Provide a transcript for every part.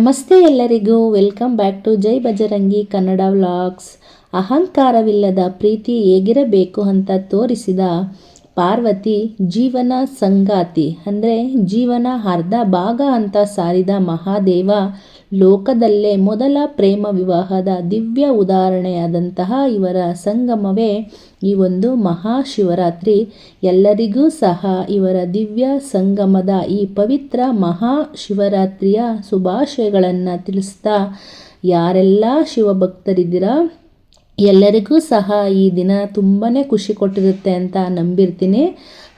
ನಮಸ್ತೆ ಎಲ್ಲರಿಗೂ. Welcome back to Jai Bajarangi Kannada vlogs. ಅಹಂಕಾರವಿಲ್ಲದ ಪ್ರೀತಿ ಹೇಗಿರಬೇಕು ಅಂತ ತೋರಿಸಿದ ಪಾರ್ವತಿ, ಜೀವನ ಸಂಗಾತಿ ಅಂದರೆ ಜೀವನ ಅರ್ಧ ಭಾಗ ಅಂತ ಸಾರಿದ ಮಹಾದೇವ ಲೋಕದಲ್ಲೇ ಮೊದಲ ಪ್ರೇಮ ವಿವಾಹದ ದಿವ್ಯ ಉದಾಹರಣೆಯಾದಂತಹ ಇವರ ಸಂಗಮವೇ ಈ ಒಂದು ಮಹಾಶಿವರಾತ್ರಿ. ಎಲ್ಲರಿಗೂ ಸಹ ಇವರ ದಿವ್ಯ ಸಂಗಮದ ಈ ಪವಿತ್ರ ಮಹಾಶಿವರಾತ್ರಿಯ ಶುಭಾಶಯಗಳನ್ನು ತಿಳಿಸ್ತಾ, ಯಾರೆಲ್ಲ ಶಿವಭಕ್ತರಿದ್ದೀರಾ? ಎಲ್ಲರಿಗೂ ಸಹ ಈ ದಿನ ತುಂಬಾ ಖುಷಿ ಕೊಟ್ಟಿರುತ್ತೆ ಅಂತ ನಂಬಿರ್ತೀನಿ.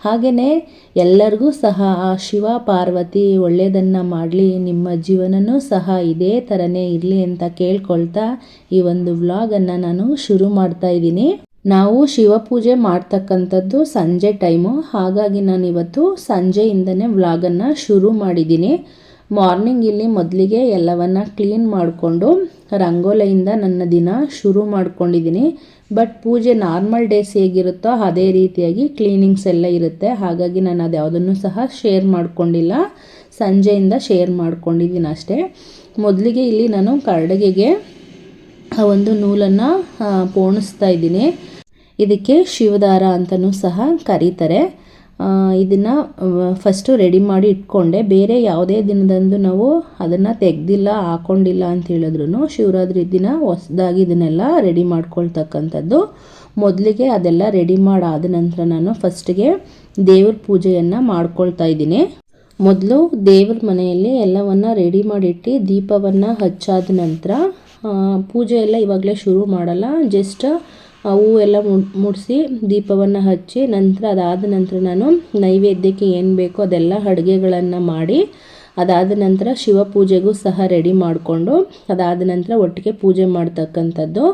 ಹಾಗೆಯೇ ಎಲ್ಲರಿಗೂ ಸಹ ಆ ಶಿವ ಪಾರ್ವತಿ ಒಳ್ಳೆಯದನ್ನು ಮಾಡಲಿ, ನಿಮ್ಮ ಜೀವನನೂ ಸಹ ಇದೇ ಥರನೇ ಇರಲಿ ಅಂತ ಕೇಳ್ಕೊಳ್ತಾ ಈ ಒಂದು ವ್ಲಾಗನ್ನು ನಾನು ಶುರು ಮಾಡ್ತಾ ಇದ್ದೀನಿ. ನಾವು ಶಿವಪೂಜೆ ಮಾಡ್ತಕ್ಕಂಥದ್ದು ಸಂಜೆ ಟೈಮು. ಹಾಗಾಗಿ ನಾನು ಇವತ್ತು ಸಂಜೆಯಿಂದನೇ ವ್ಲಾಗನ್ನು ಶುರು ಮಾಡಿದ್ದೀನಿ. ಮಾರ್ನಿಂಗ್ ಇಲ್ಲಿ ಮೊದಲಿಗೆ ಎಲ್ಲವನ್ನು ಕ್ಲೀನ್ ಮಾಡಿಕೊಂಡು ರಂಗೋಲಿಯಿಂದ ನನ್ನ ದಿನ ಶುರು ಮಾಡ್ಕೊಂಡಿದ್ದೀನಿ. ಬಟ್ ಪೂಜೆ ನಾರ್ಮಲ್ ಡೇಸ್ ಹೇಗಿರುತ್ತೋ ಅದೇ ರೀತಿಯಾಗಿ ಕ್ಲೀನಿಂಗ್ಸ್ ಎಲ್ಲ ಇರುತ್ತೆ. ಹಾಗಾಗಿ ನಾನು ಅದು ಯಾವುದನ್ನು ಸಹ ಶೇರ್ ಮಾಡ್ಕೊಂಡಿಲ್ಲ. ಸಂಜೆಯಿಂದ ಶೇರ್ ಮಾಡ್ಕೊಂಡಿದ್ದೀನಿ ಅಷ್ಟೇ. ಮೊದಲಿಗೆ ಇಲ್ಲಿ ನಾನು ಕರಡಿಗೆಗೆ ಆ ಒಂದು ನೂಲನ್ನು ಪೋಣಿಸ್ತಾ ಇದ್ದೀನಿ. ಇದಕ್ಕೆ ಶಿವದಾರ ಅಂತಲೂ ಸಹ ಕರೀತಾರೆ. ಇದನ್ನು ಫಸ್ಟು ರೆಡಿ ಮಾಡಿ ಇಟ್ಕೊಂಡೆ. ಬೇರೆ ಯಾವುದೇ ದಿನದಂದು ನಾವು ಅದನ್ನು ತೆಗೆದಿಲ್ಲ, ಹಾಕೊಂಡಿಲ್ಲ ಅಂತ ಹೇಳಿದ್ರು ಶಿವರಾತ್ರಿ ದಿನ ಹೊಸದಾಗಿ ಇದನ್ನೆಲ್ಲ ರೆಡಿ ಮಾಡ್ಕೊಳ್ತಕ್ಕಂಥದ್ದು. ಮೊದಲಿಗೆ ಅದೆಲ್ಲ ರೆಡಿ ಮಾಡಾದ ನಂತರ ನಾನು ಫಸ್ಟಿಗೆ ದೇವ್ರ ಪೂಜೆಯನ್ನು ಮಾಡ್ಕೊಳ್ತಾ ಇದ್ದೀನಿ. ಮೊದಲು ದೇವ್ರ ಮನೆಯಲ್ಲಿ ಎಲ್ಲವನ್ನು ರೆಡಿ ಮಾಡಿಟ್ಟು ದೀಪವನ್ನು ಹಚ್ಚಾದ ನಂತರ ಪೂಜೆ ಎಲ್ಲ ಇವಾಗಲೇ ಶುರು ಮಾಡಲ್ಲ. ಜಸ್ಟ್ ಹೂವು ಎಲ್ಲ ಮುಡಿಸಿ ದೀಪವನ್ನು ಹಚ್ಚಿ ನಂತರ ಅದಾದ ನಂತರ ನಾನು ನೈವೇದ್ಯಕ್ಕೆ ಏನು ಬೇಕೋ ಅದೆಲ್ಲ ಅಡುಗೆಗಳನ್ನು ಮಾಡಿ ಅದಾದ ನಂತರ ಶಿವ ಪೂಜೆಗೂ ಸಹ ರೆಡಿ ಮಾಡಿಕೊಂಡು ಅದಾದ ನಂತರ ಒಟ್ಟಿಗೆ ಪೂಜೆ ಮಾಡ್ತಕ್ಕಂಥದ್ದು.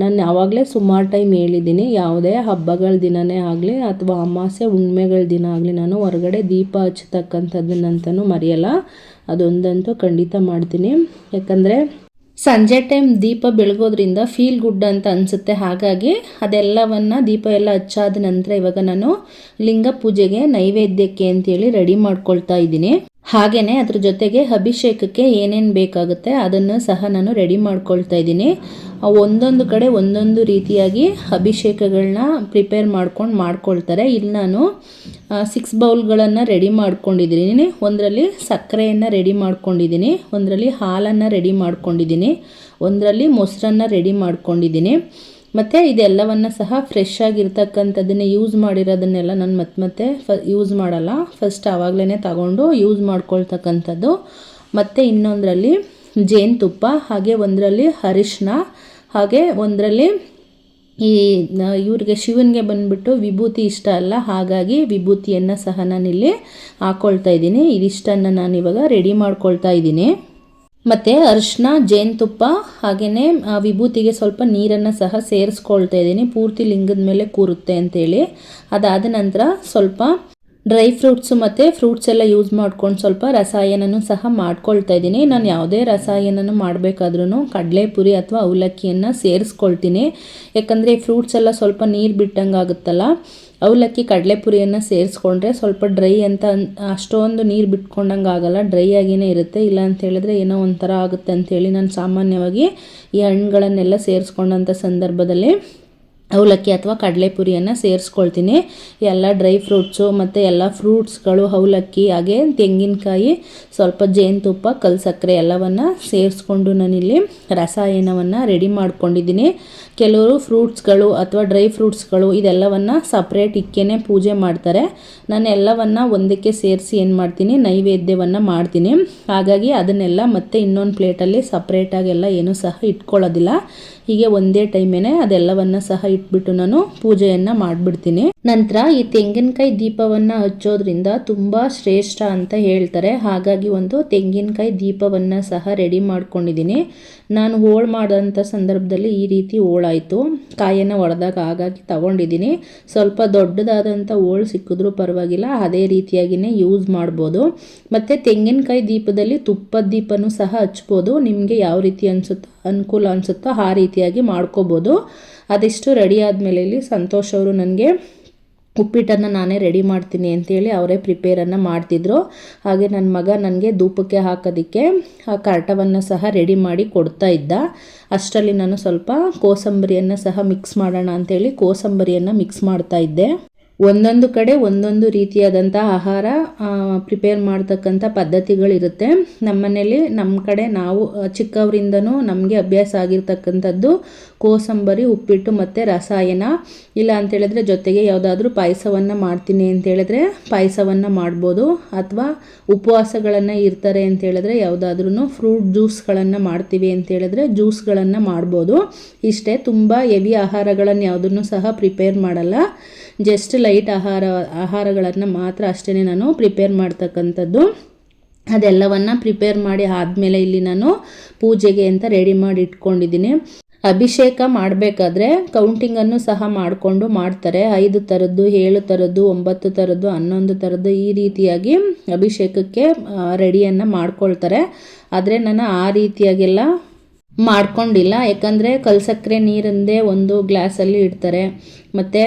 ನಾನು ಯಾವಾಗಲೇ ಸುಮಾರು ಟೈಮ್ ಹೇಳಿದ್ದೀನಿ, ಯಾವುದೇ ಹಬ್ಬಗಳ ದಿನವೇ ಆಗಲಿ ಅಥವಾ ಅಮಾವಾಸ್ಯೆ ಹುಣ್ಮೆಗಳ ದಿನ ಆಗಲಿ ನಾನು ಹೊರಗಡೆ ದೀಪ ಹಚ್ಚತಕ್ಕಂಥದ್ದನ್ನಂತನೂ ಮರೆಯಲ್ಲ. ಅದೊಂದಂತೂ ಖಂಡಿತ ಮಾಡ್ತೀನಿ. ಯಾಕಂದರೆ ಸಂಜೆ ಟೈಮ್ ದೀಪ ಬೆಳಗೋದ್ರಿಂದ ಫೀಲ್ ಗುಡ್ ಅಂತ ಅನಿಸುತ್ತೆ. ಹಾಗಾಗಿ ಅದೆಲ್ಲವನ್ನು ದೀಪ ಎಲ್ಲ ಹಚ್ಚಾದ ನಂತರ ಇವಾಗ ನಾನು ಲಿಂಗ ಪೂಜೆಗೆ ನೈವೇದ್ಯಕ್ಕೆ ಅಂತೇಳಿ ರೆಡಿ ಮಾಡ್ಕೊಳ್ತಾ ಇದ್ದೀನಿ. ಹಾಗೆಯೇ ಅದ್ರ ಜೊತೆಗೆ ಅಭಿಷೇಕಕ್ಕೆ ಏನೇನು ಬೇಕಾಗುತ್ತೆ ಅದನ್ನು ಸಹ ನಾನು ರೆಡಿ ಮಾಡ್ಕೊಳ್ತಾ ಇದ್ದೀನಿ. ಒಂದೊಂದು ಕಡೆ ಒಂದೊಂದು ರೀತಿಯಾಗಿ ಅಭಿಷೇಕಗಳನ್ನ ಪ್ರಿಪೇರ್ ಮಾಡ್ಕೊಂಡು ಮಾಡ್ಕೊಳ್ತಾರೆ. ಇಲ್ಲಿ ನಾನು ಸಿಕ್ಸ್ ಬೌಲ್ಗಳನ್ನು ರೆಡಿ ಮಾಡ್ಕೊಂಡಿದ್ದೀನಿ. ಒಂದರಲ್ಲಿ ಸಕ್ಕರೆಯನ್ನು ರೆಡಿ ಮಾಡ್ಕೊಂಡಿದ್ದೀನಿ, ಒಂದರಲ್ಲಿ ಹಾಲನ್ನು ರೆಡಿ ಮಾಡ್ಕೊಂಡಿದ್ದೀನಿ, ಒಂದರಲ್ಲಿ ಮೊಸರನ್ನು ರೆಡಿ ಮಾಡ್ಕೊಂಡಿದ್ದೀನಿ. ಮತ್ತು ಇದೆಲ್ಲವನ್ನು ಸಹ ಫ್ರೆಶ್ ಆಗಿರ್ತಕ್ಕಂಥದ್ದನ್ನೇ ಯೂಸ್ ಮಾಡಿರೋದನ್ನೆಲ್ಲ ನಾನು ಮತ್ತೆ ಮತ್ತೆ ಫ ಯೂಸ್ ಮಾಡಲ್ಲ. ಫಸ್ಟ್ ಆವಾಗಲೇ ತಗೊಂಡು ಯೂಸ್ ಮಾಡ್ಕೊಳ್ತಕ್ಕಂಥದ್ದು. ಮತ್ತು ಇನ್ನೊಂದರಲ್ಲಿ ಜೇನುತುಪ್ಪ ಹಾಗೆ ಒಂದರಲ್ಲಿ ಅರಿಶಿನ ಹಾಗೆ ಒಂದರಲ್ಲಿ ಈ ಇವ್ರಿಗೆ ಶಿವನಿಗೆ ಬಂದ್ಬಿಟ್ಟು ವಿಭೂತಿ ಇಷ್ಟ ಅಲ್ಲ, ಹಾಗಾಗಿ ವಿಭೂತಿಯನ್ನು ಸಹ ನಾನಿಲ್ಲಿ ಹಾಕ್ಕೊಳ್ತಾ ಇದ್ದೀನಿ. ಇದಿಷ್ಟನ್ನು ನಾನು ಇವಾಗ ರೆಡಿ ಮಾಡ್ಕೊಳ್ತಾ ಇದ್ದೀನಿ. ಮತ್ತು ಅರಿಶಿನ ಜೇನುತುಪ್ಪ ಹಾಗೆಯೇ ವಿಭೂತಿಗೆ ಸ್ವಲ್ಪ ನೀರನ್ನು ಸಹ ಸೇರಿಸ್ಕೊಳ್ತಾ ಇದ್ದೀನಿ. ಪೂರ್ತಿ ಲಿಂಗದ ಮೇಲೆ ಕೂರುತ್ತೆ ಅಂತೇಳಿ. ಅದಾದ ನಂತರ ಸ್ವಲ್ಪ ಡ್ರೈ ಫ್ರೂಟ್ಸು ಮತ್ತು ಫ್ರೂಟ್ಸ್ ಎಲ್ಲ ಯೂಸ್ ಮಾಡ್ಕೊಂಡು ಸ್ವಲ್ಪ ರಸಾಯನನೂ ಸಹ ಮಾಡ್ಕೊಳ್ತಾ ಇದ್ದೀನಿ. ನಾನು ಯಾವುದೇ ರಸಾಯನನು ಮಾಡಬೇಕಾದ್ರೂ ಕಡಲೆಪುರಿ ಅಥವಾ ಅವಲಕ್ಕಿಯನ್ನು ಸೇರಿಸ್ಕೊಳ್ತೀನಿ. ಯಾಕಂದರೆ ಫ್ರೂಟ್ಸ್ ಎಲ್ಲ ಸ್ವಲ್ಪ ನೀರು ಬಿಟ್ಟಂಗೆ ಆಗುತ್ತಲ್ಲ, ಅವಲಕ್ಕಿ ಕಡಲೆಪುರಿಯನ್ನು ಸೇರಿಸ್ಕೊಂಡ್ರೆ ಸ್ವಲ್ಪ ಡ್ರೈ ಅಂತ ಅಷ್ಟೊಂದು ನೀರು ಬಿಟ್ಕೊಂಡಂಗೆ ಆಗಲ್ಲ ಡ್ರೈ ಆಗಿಯೇ ಇರುತ್ತೆ. ಇಲ್ಲ ಅಂತ ಹೇಳಿದ್ರೆ ಏನೋ ಒಂಥರ ಆಗುತ್ತೆ ಅಂಥೇಳಿ ನಾನು ಸಾಮಾನ್ಯವಾಗಿ ಈ ಹಣ್ಣುಗಳನ್ನೆಲ್ಲ ಸೇರಿಸ್ಕೊಂಡಂಥ ಸಂದರ್ಭದಲ್ಲಿ ಅವಲಕ್ಕಿ ಅಥವಾ ಕಡಲೆಪುರಿಯನ್ನು ಸೇರಿಸ್ಕೊಳ್ತೀನಿ. ಎಲ್ಲ ಡ್ರೈ ಫ್ರೂಟ್ಸು ಮತ್ತು ಎಲ್ಲ ಫ್ರೂಟ್ಸ್ಗಳು ಅವಲಕ್ಕಿ, ಹಾಗೆ ತೆಂಗಿನಕಾಯಿ, ಸ್ವಲ್ಪ ಜೇನುತುಪ್ಪ ಕಲ್ ಸಕ್ಕರೆ ಎಲ್ಲವನ್ನು ಸೇರಿಸ್ಕೊಂಡು ನಾನಿಲ್ಲಿ ರಸಾಯನವನ್ನು ರೆಡಿ ಮಾಡ್ಕೊಂಡಿದ್ದೀನಿ. ಕೆಲವರು ಫ್ರೂಟ್ಸ್ಗಳು ಅಥವಾ ಡ್ರೈ ಫ್ರೂಟ್ಸ್ಗಳು ಇದೆಲ್ಲವನ್ನು ಸಪ್ರೇಟ್ ಇಕ್ಕೇನೆ ಪೂಜೆ ಮಾಡ್ತಾರೆ. ನಾನು ಎಲ್ಲವನ್ನು ಒಂದಕ್ಕೆ ಸೇರಿಸಿ ಏನು ಮಾಡ್ತೀನಿ, ನೈವೇದ್ಯವನ್ನು ಮಾಡ್ತೀನಿ. ಹಾಗಾಗಿ ಅದನ್ನೆಲ್ಲ ಮತ್ತೆ ಇನ್ನೊಂದು ಪ್ಲೇಟಲ್ಲಿ ಸಪ್ರೇಟಾಗೆಲ್ಲ ಏನೂ ಸಹ ಇಟ್ಕೊಳ್ಳೋದಿಲ್ಲ. ಹೀಗೆ ಒಂದೇ ಟೈಮೇನೆ ಅದೆಲ್ಲವನ್ನು ಸಹ ಇಟ್ಬಿಟ್ಟು ನಾನು ಪೂಜೆಯನ್ನು ಮಾಡಿಬಿಡ್ತೀನಿ. ನಂತರ ಈ ತೆಂಗಿನಕಾಯಿ ದೀಪವನ್ನ ಹಚ್ಚೋದ್ರಿಂದ ತುಂಬಾ ಶ್ರೇಷ್ಠ ಅಂತ ಹೇಳ್ತಾರೆ. ಹಾಗಾಗಿ ಒಂದು ತೆಂಗಿನಕಾಯಿ ದೀಪವನ್ನ ಸಹ ರೆಡಿ ಮಾಡ್ಕೊಂಡಿದ್ದೀನಿ. ನಾನು ಹೋಳು ಮಾಡಿದಂಥ ಸಂದರ್ಭದಲ್ಲಿ ಈ ರೀತಿ ಹೋಳಾಯಿತು. ಕಾಯನ್ನು ಒಡೆದಾಗ ಹಾಗಾಗಿ ತಗೊಂಡಿದ್ದೀನಿ. ಸ್ವಲ್ಪ ದೊಡ್ಡದಾದಂಥ ಹೋಳು ಸಿಕ್ಕಿದ್ರೂ ಪರವಾಗಿಲ್ಲ, ಅದೇ ರೀತಿಯಾಗಿನೇ ಯೂಸ್ ಮಾಡ್ಬೋದು. ಮತ್ತು ತೆಂಗಿನಕಾಯಿ ದೀಪದಲ್ಲಿ ತುಪ್ಪದ ದೀಪನೂ ಸಹ ಹಚ್ಬೋದು. ನಿಮಗೆ ಯಾವ ರೀತಿ ಅನಿಸುತ್ತೋ, ಅನುಕೂಲ ಅನಿಸುತ್ತೋ ಆ ರೀತಿಯಾಗಿ ಮಾಡ್ಕೋಬೋದು. ಅದಿಷ್ಟು ರೆಡಿ ಆದಮೇಲೆ ಇಲ್ಲಿ ಸಂತೋಷ್ ಅವರು ನನಗೆ ಉಪ್ಪಿಟ್ಟನ್ನು ನಾನೇ ರೆಡಿ ಮಾಡ್ತೀನಿ ಅಂತೇಳಿ ಅವರೇ ಪ್ರಿಪೇರನ್ನು ಮಾಡ್ತಿದ್ರು. ಹಾಗೆ ನನ್ನ ಮಗ ನನಗೆ ಧೂಪಕ್ಕೆ ಹಾಕೋದಕ್ಕೆ ಆ ಕರ್ಟವನ್ನು ಸಹ ರೆಡಿ ಮಾಡಿ ಕೊಡ್ತಾ ಇದ್ದ. ಅಷ್ಟರಲ್ಲಿ ನಾನು ಸ್ವಲ್ಪ ಕೋಸಂಬರಿಯನ್ನು ಸಹ ಮಿಕ್ಸ್ ಮಾಡೋಣ ಅಂತೇಳಿ ಕೋಸಂಬರಿಯನ್ನು ಮಿಕ್ಸ್ ಮಾಡ್ತಾ ಇದ್ದೆ. ಒಂದೊಂದು ಕಡೆ ಒಂದೊಂದು ರೀತಿಯಾದಂಥ ಆಹಾರ ಪ್ರಿಪೇರ್ ಮಾಡ್ತಕ್ಕಂಥ ಪದ್ಧತಿಗಳಿರುತ್ತೆ. ನಮ್ಮ ಮನೇಲಿ ನಮ್ಮ ಕಡೆ ನಾವು ಚಿಕ್ಕವರಿಂದನೂ ನಮಗೆ ಅಭ್ಯಾಸ ಆಗಿರ್ತಕ್ಕಂಥದ್ದು ಕೋಸಂಬರಿ, ಉಪ್ಪಿಟ್ಟು ಮತ್ತು ರಸಾಯನ. ಇಲ್ಲ ಅಂತೇಳಿದ್ರೆ ಜೊತೆಗೆ ಯಾವುದಾದ್ರೂ ಪಾಯಸವನ್ನು ಮಾಡ್ತೀನಿ ಅಂತೇಳಿದ್ರೆ ಪಾಯಸವನ್ನು ಮಾಡ್ಬೋದು. ಅಥವಾ ಉಪವಾಸಗಳನ್ನು ಇರ್ತಾರೆ ಅಂತೇಳಿದ್ರೆ ಯಾವುದಾದ್ರೂ ಫ್ರೂಟ್ ಜ್ಯೂಸ್ಗಳನ್ನು ಮಾಡ್ತೀವಿ ಅಂತೇಳಿದ್ರೆ ಜ್ಯೂಸ್ಗಳನ್ನು ಮಾಡ್ಬೋದು. ಇಷ್ಟೇ, ತುಂಬ ಹೆವಿ ಆಹಾರಗಳನ್ನು ಯಾವುದನ್ನು ಸಹ ಪ್ರಿಪೇರ್ ಮಾಡಲ್ಲ. ಜಸ್ಟ್ ಲೈಟ್ ಆಹಾರ, ಆಹಾರಗಳನ್ನು ಮಾತ್ರ ಅಷ್ಟೇ ನಾನು ಪ್ರಿಪೇರ್ ಮಾಡ್ತಕ್ಕಂಥದ್ದು. ಅದೆಲ್ಲವನ್ನು ಪ್ರಿಪೇರ್ ಮಾಡಿ ಆದಮೇಲೆ ಇಲ್ಲಿ ನಾನು ಪೂಜೆಗೆ ಅಂತ ರೆಡಿ ಮಾಡಿ ಇಟ್ಕೊಂಡಿದ್ದೀನಿ. ಅಭಿಷೇಕ ಮಾಡಬೇಕಾದ್ರೆ ಕೌಂಟಿಂಗನ್ನು ಸಹ ಮಾಡಿಕೊಂಡು ಮಾಡ್ತಾರೆ. ಐದು ಥರದ್ದು, ಏಳು ಥರದ್ದು, ಒಂಬತ್ತು ಥರದ್ದು, ಹನ್ನೊಂದು ಥರದ್ದು ಈ ರೀತಿಯಾಗಿ ಅಭಿಷೇಕಕ್ಕೆ ರೆಡಿಯನ್ನು ಮಾಡ್ಕೊಳ್ತಾರೆ. ಆದರೆ ನಾನು ಆ ರೀತಿಯಾಗೆಲ್ಲ ಮಾಡ್ಕೊಂಡಿಲ್ಲ. ಯಾಕಂದರೆ ಕಲ್ಸಕ್ಕರೆ ನೀರಂದೇ ಒಂದು ಗ್ಲಾಸಲ್ಲಿ ಇಡ್ತಾರೆ. ಮತ್ತು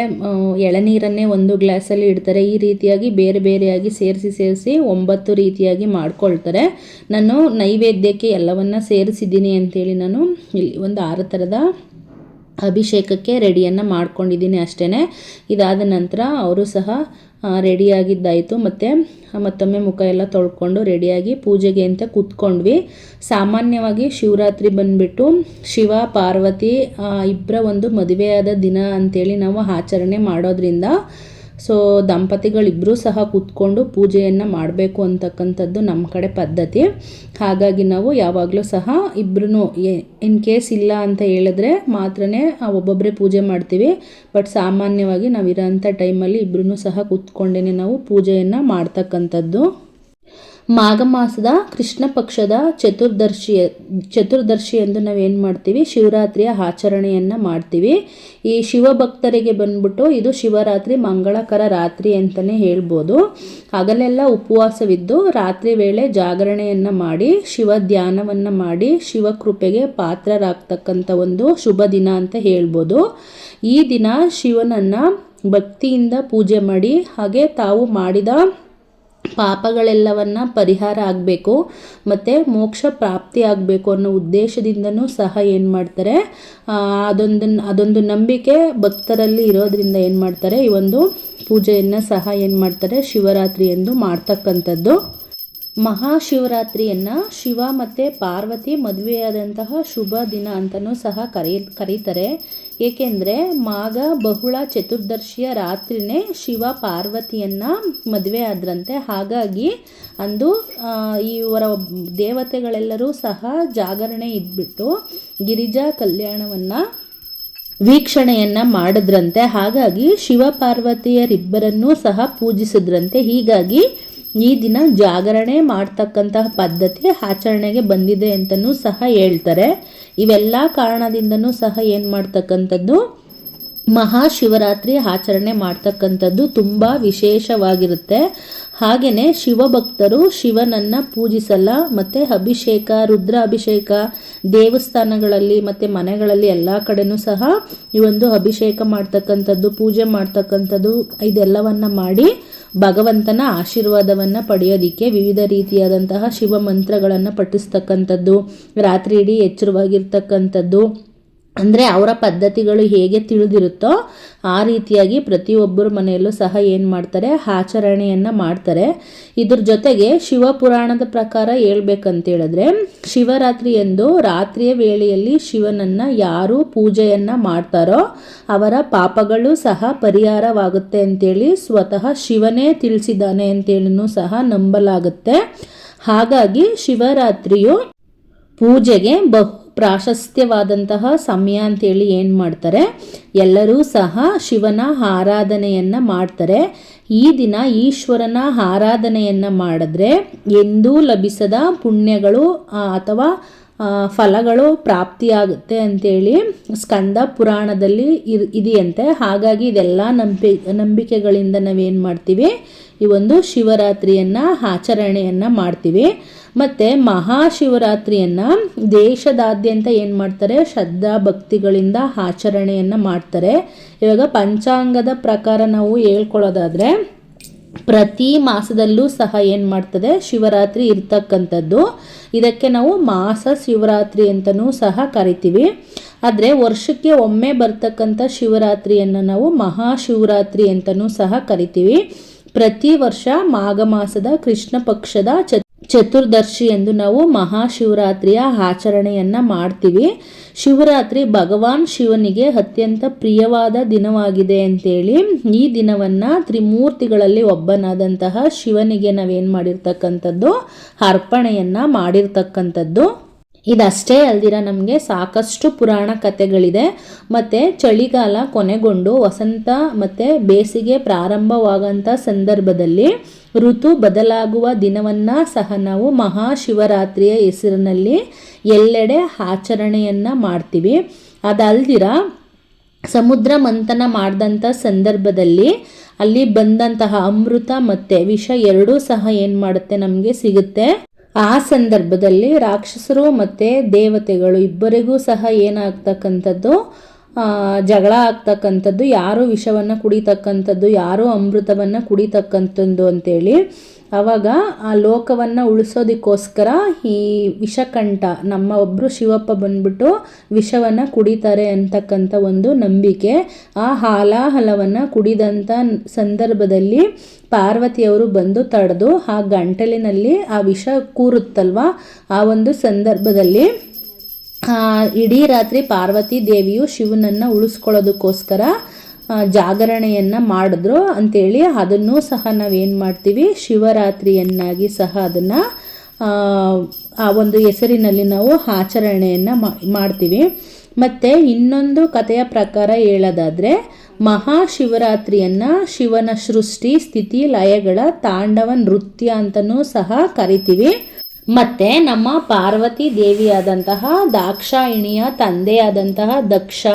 ಎಳನೀರನ್ನೇ ಒಂದು ಗ್ಲಾಸಲ್ಲಿ ಇಡ್ತಾರೆ. ಈ ರೀತಿಯಾಗಿ ಬೇರೆ ಬೇರೆಯಾಗಿ ಸೇರಿಸಿ ಸೇರಿಸಿ ಒಂಬತ್ತು ರೀತಿಯಾಗಿ ಮಾಡ್ಕೊಳ್ತಾರೆ. ನಾನು ನೈವೇದ್ಯಕ್ಕೆ ಎಲ್ಲವನ್ನು ಸೇರಿಸಿದ್ದೀನಿ ಅಂಥೇಳಿ ನಾನು ಇಲ್ಲಿ ಒಂದು ಆರು ಥರದ ಅಭಿಷೇಕಕ್ಕೆ ರೆಡಿಯನ್ನು ಮಾಡ್ಕೊಂಡಿದ್ದೀನಿ ಅಷ್ಟೇ ಇದಾದ ನಂತರ ಅವರು ಸಹ ರೆಡಿಯಾಗಿದ್ದಾಯಿತು. ಮತ್ತು ಮತ್ತೊಮ್ಮೆ ಮುಖ ಎಲ್ಲ ತೊಳ್ಕೊಂಡು ರೆಡಿಯಾಗಿ ಪೂಜೆಗೆ ಅಂತ ಕೂತ್ಕೊಂಡ್ವಿ. ಸಾಮಾನ್ಯವಾಗಿ ಶಿವರಾತ್ರಿ ಬಂದುಬಿಟ್ಟು ಶಿವ, ಪಾರ್ವತಿ ಇಬ್ಬರ ಒಂದು ಮದುವೆಯಾದ ದಿನ ಅಂಥೇಳಿ ನಾವು ಆಚರಣೆ ಮಾಡೋದ್ರಿಂದ ಸೊ ದಂಪತಿಗಳಿಬ್ಬರೂ ಸಹ ಕೂತ್ಕೊಂಡು ಪೂಜೆಯನ್ನು ಮಾಡಬೇಕು ಅಂತಕ್ಕಂಥದ್ದು ನಮ್ಮ ಕಡೆ ಪದ್ಧತಿ. ಹಾಗಾಗಿ ನಾವು ಯಾವಾಗಲೂ ಸಹ ಇಬ್ಬರೂ ಇನ್ ಕೇಸ್ ಇಲ್ಲ ಅಂತ ಹೇಳಿದ್ರೆ ಮಾತ್ರ ಒಬ್ಬೊಬ್ಬರೇ ಪೂಜೆ ಮಾಡ್ತೀವಿ. ಬಟ್ ಸಾಮಾನ್ಯವಾಗಿ ನಾವು ಇರೋಂಥ ಟೈಮಲ್ಲಿ ಇಬ್ಬರೂ ಸಹ ಕೂತ್ಕೊಂಡೇ ನಾವು ಪೂಜೆಯನ್ನು ಮಾಡ್ತಕ್ಕಂಥದ್ದು. ಮಾಘ ಮಾಸದ ಕೃಷ್ಣ ಪಕ್ಷದ ಚತುರ್ದರ್ಶಿ ಚತುರ್ದರ್ಶಿ ಎಂದು ನಾವೇನು ಮಾಡ್ತೀವಿ? ಶಿವರಾತ್ರಿಯ ಆಚರಣೆಯನ್ನು ಮಾಡ್ತೀವಿ. ಈ ಶಿವಭಕ್ತರಿಗೆ ಬಂದ್ಬಿಟ್ಟು ಇದು ಶಿವರಾತ್ರಿ ಮಂಗಳಕರ ರಾತ್ರಿ ಅಂತಲೇ ಹೇಳ್ಬೋದು. ಹಗಲೆಲ್ಲ ಉಪವಾಸವಿದ್ದು ರಾತ್ರಿ ವೇಳೆ ಜಾಗರಣೆಯನ್ನು ಮಾಡಿ, ಶಿವ ಧ್ಯಾನವನ್ನು ಮಾಡಿ ಶಿವಕೃಪೆಗೆ ಪಾತ್ರರಾಗ್ತಕ್ಕಂಥ ಒಂದು ಶುಭ ದಿನ ಅಂತ ಹೇಳ್ಬೋದು. ಈ ದಿನ ಶಿವನನ್ನು ಭಕ್ತಿಯಿಂದ ಪೂಜೆ ಮಾಡಿ, ಹಾಗೆ ತಾವು ಮಾಡಿದ ಪಾಪಗಳೆಲ್ಲವನ್ನು ಪರಿಹಾರ ಆಗಬೇಕು ಮತ್ತು ಮೋಕ್ಷ ಪ್ರಾಪ್ತಿ ಆಗಬೇಕು ಅನ್ನೋ ಉದ್ದೇಶದಿಂದನೂ ಸಹ ಏನು ಮಾಡ್ತಾರೆ ಅದೊಂದು ಅದೊಂದು ನಂಬಿಕೆ ಭಕ್ತರಲ್ಲಿ ಇರೋದ್ರಿಂದ ಏನು ಮಾಡ್ತಾರೆ, ಈ ಒಂದು ಪೂಜೆಯನ್ನು ಸಹ ಏನು ಮಾಡ್ತಾರೆ, ಶಿವರಾತ್ರಿ ಎಂದು ಮಾಡ್ತಕ್ಕಂಥದ್ದು. ಮಹಾಶಿವರಾತ್ರಿಯನ್ನು ಶಿವ ಮತ್ತು ಪಾರ್ವತಿ ಮದುವೆಯಾದಂತಹ ಶುಭ ದಿನ ಅಂತಲೂ ಸಹ ಕರೆಯ, ಕರೀತಾರೆ. ಏಕೆಂದರೆ ಮಾಗ ಬಹುಳ ಚತುರ್ದರ್ಶಿಯ ರಾತ್ರಿನೇ ಶಿವ ಪಾರ್ವತಿಯನ್ನು ಮದುವೆ ಆದ್ರಂತೆ. ಹಾಗಾಗಿ ಅಂದು ಇವರ ದೇವತೆಗಳೆಲ್ಲರೂ ಸಹ ಜಾಗರಣೆ ಇದ್ಬಿಟ್ಟು ಗಿರಿಜಾ ಕಲ್ಯಾಣವನ್ನು ವೀಕ್ಷಣೆಯನ್ನು ಮಾಡಿದ್ರಂತೆ. ಹಾಗಾಗಿ ಶಿವ ಪಾರ್ವತಿಯರಿಬ್ಬರನ್ನೂ ಸಹ ಪೂಜಿಸಿದ್ರಂತೆ. ಹೀಗಾಗಿ ಈ ದಿನ ಜಾಗರಣೆ ಮಾಡ್ತಕ್ಕಂತಹ ಪದ್ಧತಿ ಆಚರಣೆಗೆ ಬಂದಿದೆ ಅಂತಲೂ ಸಹ ಹೇಳ್ತಾರೆ. ಇವೆಲ್ಲ ಕಾರಣದಿಂದನೂ ಸಹ ಏನು ಮಾಡ್ತಕ್ಕಂಥದ್ದು? ಮಹಾಶಿವರಾತ್ರಿ ಆಚರಣೆ ಮಾಡ್ತಕ್ಕಂಥದ್ದು ತುಂಬ ವಿಶೇಷವಾಗಿರುತ್ತೆ. ಹಾಗೆಯೇ ಶಿವಭಕ್ತರು ಶಿವನನ್ನು ಪೂಜಿಸಲ್ಲ, ಮತ್ತು ಅಭಿಷೇಕ ರುದ್ರ ಅಭಿಷೇಕ ದೇವಸ್ಥಾನಗಳಲ್ಲಿ ಮತ್ತು ಮನೆಗಳಲ್ಲಿ ಎಲ್ಲ ಕಡೆನೂ ಸಹ ಈ ಒಂದು ಅಭಿಷೇಕ ಮಾಡ್ತಕ್ಕಂಥದ್ದು, ಪೂಜೆ ಮಾಡ್ತಕ್ಕಂಥದ್ದು ಇದೆಲ್ಲವನ್ನು ಮಾಡಿ ಭಗವಂತನ ಆಶೀರ್ವಾದವನ್ನು ಪಡೆಯೋದಿಕ್ಕೆ ವಿವಿಧ ರೀತಿಯಾದಂತಹ ಶಿವ ಮಂತ್ರಗಳನ್ನು ಪಠಿಸ್ತಕ್ಕಂಥದ್ದು, ರಾತ್ರಿ ಇಡೀ ಎಚ್ಚರವಾಗಿರ್ತಕ್ಕಂಥದ್ದು. ಅಂದರೆ ಅವರ ಪದ್ಧತಿಗಳು ಹೇಗೆ ತಿಳಿದಿರುತ್ತೋ ಆ ರೀತಿಯಾಗಿ ಪ್ರತಿಯೊಬ್ಬರ ಮನೆಯಲ್ಲೂ ಸಹ ಏನು ಮಾಡ್ತಾರೆ? ಆಚರಣೆಯನ್ನು ಮಾಡ್ತಾರೆ. ಇದ್ರ ಜೊತೆಗೆ ಶಿವಪುರಾಣದ ಪ್ರಕಾರ ಹೇಳ್ಬೇಕಂತೇಳಿದ್ರೆ, ಶಿವರಾತ್ರಿ ಎಂದು ರಾತ್ರಿಯ ವೇಳೆಯಲ್ಲಿ ಶಿವನನ್ನು ಯಾರು ಪೂಜೆಯನ್ನು ಮಾಡ್ತಾರೋ ಅವರ ಪಾಪಗಳು ಸಹ ಪರಿಹಾರವಾಗುತ್ತೆ ಅಂತೇಳಿ ಸ್ವತಃ ಶಿವನೇ ತಿಳಿಸಿದ್ದಾನೆ ಅಂತೇಳಿನೂ ಸಹ ನಂಬಲಾಗುತ್ತೆ. ಹಾಗಾಗಿ ಶಿವರಾತ್ರಿಯು ಪೂಜೆಗೆ ಬಹು ಪ್ರಾಶಸ್ತ್ಯವಾದಂತಹ ಸಮಯ ಅಂತೇಳಿ ಏನು ಮಾಡ್ತಾರೆ? ಎಲ್ಲರೂ ಸಹ ಶಿವನ ಆರಾಧನೆಯನ್ನು ಮಾಡ್ತಾರೆ. ಈ ದಿನ ಈಶ್ವರನ ಆರಾಧನೆಯನ್ನು ಮಾಡಿದ್ರೆ ಎಂದೂ ಲಭಿಸದ ಪುಣ್ಯಗಳು ಅಥವಾ ಫಲಗಳು ಪ್ರಾಪ್ತಿಯಾಗುತ್ತೆ ಅಂತೇಳಿ ಸ್ಕಂದ ಪುರಾಣದಲ್ಲಿ ಇರ್- ಇದೆಯಂತೆ. ಹಾಗಾಗಿ ಇದೆಲ್ಲ ನಂಬಿ, ನಂಬಿಕೆಗಳಿಂದ ನಾವೇನು ಮಾಡ್ತೀವಿ? ಈ ಒಂದು ಶಿವರಾತ್ರಿಯನ್ನು ಆಚರಣೆಯನ್ನು ಮಾಡ್ತೀವಿ. ಮತ್ತು ಮಹಾಶಿವರಾತ್ರಿಯನ್ನು ದೇಶದಾದ್ಯಂತ ಏನು ಮಾಡ್ತಾರೆ? ಶ್ರದ್ಧಾ ಭಕ್ತಿಗಳಿಂದ ಆಚರಣೆಯನ್ನು ಮಾಡ್ತಾರೆ. ಇವಾಗ ಪಂಚಾಂಗದ ಪ್ರಕಾರ ನಾವು ಹೇಳ್ಕೊಳ್ಳೋದಾದರೆ ಪ್ರತಿ ಮಾಸದಲ್ಲೂ ಸಹ ಏನು ಮಾಡ್ತದೆ? ಶಿವರಾತ್ರಿ ಇರ್ತಕ್ಕಂಥದ್ದು. ಇದಕ್ಕೆ ನಾವು ಮಾಸ ಶಿವರಾತ್ರಿ ಅಂತಲೂ ಸಹ ಕರಿತೀವಿ. ಆದರೆ ವರ್ಷಕ್ಕೆ ಒಮ್ಮೆ ಬರ್ತಕ್ಕಂಥ ಶಿವರಾತ್ರಿಯನ್ನು ನಾವು ಮಹಾಶಿವರಾತ್ರಿ ಅಂತಲೂ ಸಹ ಕರಿತೀವಿ. ಪ್ರತಿ ವರ್ಷ ಮಾಘ ಮಾಸದ ಕೃಷ್ಣ ಪಕ್ಷದ ಚ ಚತುರ್ದಶಿ ಎಂದು ನಾವು ಮಹಾಶಿವರಾತ್ರಿಯ ಆಚರಣೆಯನ್ನು ಮಾಡ್ತೀವಿ. ಶಿವರಾತ್ರಿ ಭಗವಾನ್ ಶಿವನಿಗೆ ಅತ್ಯಂತ ಪ್ರಿಯವಾದ ದಿನವಾಗಿದೆ ಅಂತೇಳಿ ಈ ದಿನವನ್ನು ತ್ರಿಮೂರ್ತಿಗಳಲ್ಲಿ ಒಬ್ಬನಾದಂತಹ ಶಿವನಿಗೆ ನಾವೇನು ಮಾಡಿರ್ತಕ್ಕಂಥದ್ದು? ಅರ್ಪಣೆಯನ್ನು ಮಾಡಿರ್ತಕ್ಕಂಥದ್ದು. ಇದಷ್ಟೇ ಅಲ್ದಿರ ನಮಗೆ ಸಾಕಷ್ಟು ಪುರಾಣ ಕಥೆಗಳಿದೆ. ಮತ್ತು ಚಳಿಗಾಲ ಕೊನೆಗೊಂಡು ವಸಂತ ಮತ್ತು ಬೇಸಿಗೆ ಪ್ರಾರಂಭವಾಗಂಥ ಸಂದರ್ಭದಲ್ಲಿ ಋತು ಬದಲಾಗುವ ದಿನವನ್ನು ಸಹ ನಾವು ಮಹಾಶಿವರಾತ್ರಿಯ ಹೆಸರಿನಲ್ಲಿ ಎಲ್ಲೆಡೆ ಆಚರಣೆಯನ್ನು ಮಾಡ್ತೀವಿ. ಅದಲ್ದಿರ ಸಮುದ್ರ ಮಂಥನ ಮಾಡಿದಂಥ ಸಂದರ್ಭದಲ್ಲಿ ಅಲ್ಲಿ ಬಂದಂತಹ ಅಮೃತ ಮತ್ತು ವಿಷ ಎರಡೂ ಸಹ ಏನು ಮಾಡುತ್ತೆ ನಮಗೆ ಸಿಗುತ್ತೆ. ಆ ಸಂದರ್ಭದಲ್ಲಿ ರಾಕ್ಷಸರು ಮತ್ತು ದೇವತೆಗಳು ಇಬ್ಬರಿಗೂ ಸಹ ಏನಾಗ್ತಕ್ಕಂಥದ್ದು ಜಗಳ ಆಗ್ತಕ್ಕಂಥದ್ದು, ಯಾರು ವಿಷವನ್ನು ಕುಡಿತಕ್ಕಂಥದ್ದು, ಯಾರು ಅಮೃತವನ್ನು ಕುಡಿತಕ್ಕಂಥದ್ದು ಅಂತೇಳಿ ಆವಾಗ ಆ ಲೋಕವನ್ನು ಉಳಿಸೋದಕ್ಕೋಸ್ಕರ ಈ ವಿಷಕಂಠ, ನಮ್ಮ ಒಬ್ಬರು ಶಿವಪ್ಪ ಬಂದ್ಬಿಟ್ಟು ವಿಷವನ್ನು ಕುಡಿತಾರೆ ಅಂತಕ್ಕಂಥ ಒಂದು ನಂಬಿಕೆ ಆ ಹಾಲಾಹಲವನ್ನು ಕುಡಿದಂಥ ಸಂದರ್ಭದಲ್ಲಿ ಪಾರ್ವತಿಯವರು ಬಂದು ತಡೆದು ಆ ಗಂಟಲಿನಲ್ಲಿ ಆ ವಿಷ ಕೂರುತ್ತಲ್ವ? ಆ ಒಂದು ಸಂದರ್ಭದಲ್ಲಿ ಇಡೀ ರಾತ್ರಿ ಪಾರ್ವತಿ ದೇವಿಯು ಶಿವನನ್ನು ಉಳಿಸ್ಕೊಳ್ಳೋದಕ್ಕೋಸ್ಕರ ಜಾಗರಣೆಯನ್ನು ಮಾಡಿದ್ರು ಅಂತೇಳಿ ಅದನ್ನು ಸಹ ನಾವೇನು ಮಾಡ್ತೀವಿ? ಶಿವರಾತ್ರಿಯನ್ನಾಗಿ ಸಹ ಅದನ್ನು, ಆ ಒಂದು ಹೆಸರಿನಲ್ಲಿ ನಾವು ಆಚರಣೆಯನ್ನು ಮಾಡ್ತೀವಿ. ಮತ್ತು ಇನ್ನೊಂದು ಕಥೆಯ ಪ್ರಕಾರ ಹೇಳೋದಾದರೆ ಮಹಾಶಿವರಾತ್ರಿಯನ್ನು ಶಿವನ ಸೃಷ್ಟಿ, ಸ್ಥಿತಿ, ಲಯಗಳ ತಾಂಡವ ನೃತ್ಯ ಅಂತಲೂ ಸಹ ಕರಿತೀವಿ. ಮತ್ತೆ ನಮ್ಮ ಪಾರ್ವತಿ ದೇವಿಯಾದಂತಹ ದಾಕ್ಷಾಯಿಣಿಯ ತಂದೆಯಾದಂತಹ ದಕ್ಷ